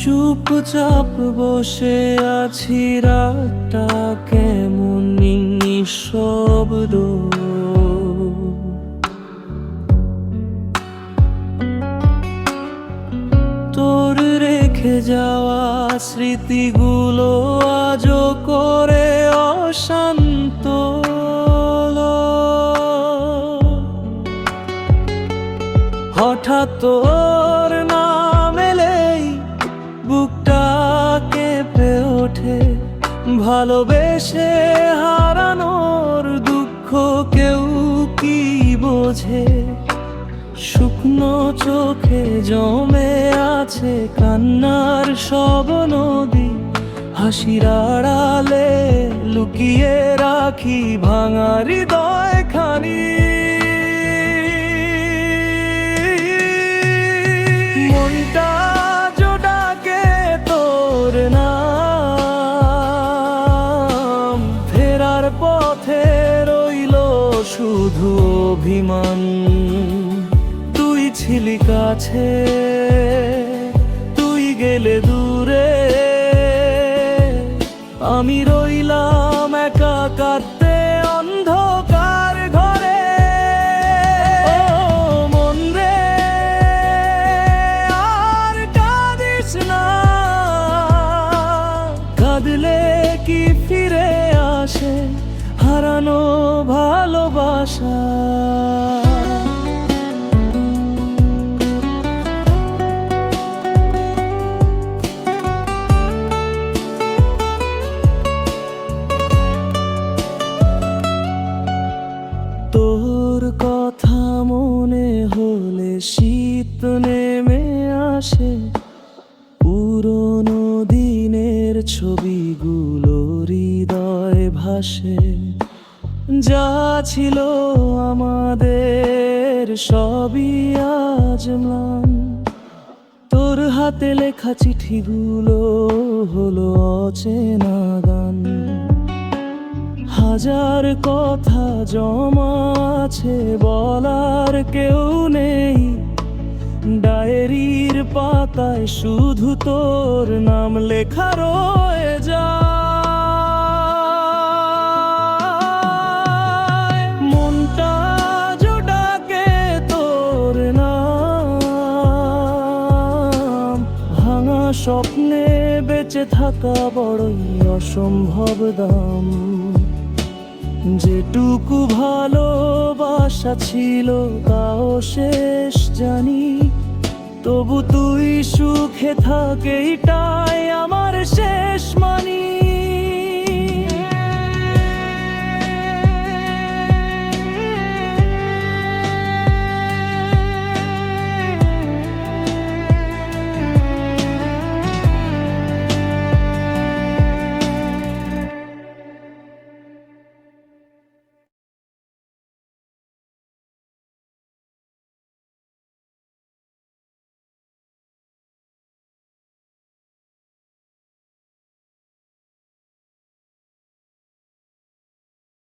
চুপচাপ বসে আছি রাতটা কেমন নিঃশব্দ। তোর রেখে যাওয়া স্মৃতিগুলো আজও করে অশান্ত হঠাৎ ভালোবেসে হারানোর দুঃখ কেউ কি বোঝে? শুকনো চোখে জমে আছে কান্নার সব নদী। হাসির আড়ালে লুকিয়ে রাখি ভাঙারি হৃদয় খানি। শুধু অভিমান। তুই ছিলি কাছে, তুই গেলে দূরে। আমি রইলাম একা কাঁদতে অন্ধকার ঘরে। মন রে, আর কাঁদিস না। কাঁদলে কি ফিরে আসে হারানো ভালোবাসা। তোর কথা মনে হলে শীত নেমে আসে। পুরনো দিনের ছবিগুলো হৃদয় ভাসে। যা ছিল আমাদের সবই আজ ম্লান। তোর হাতে লেখা চিঠিগুলো হলো অচেনা গান। হাজার কথা জমা আছে, বলার কেউ নেই। ডায়েরির পাতায় শুধু তোর নাম লেখা রয়ে যায়। স্বপ্নে বেঁচে থাকা বড়ই অসম্ভব দাম। যেটুকু ভালোবাসা ছিল, তাও শেষ জানি। তবু তুই সুখে থাকে মানি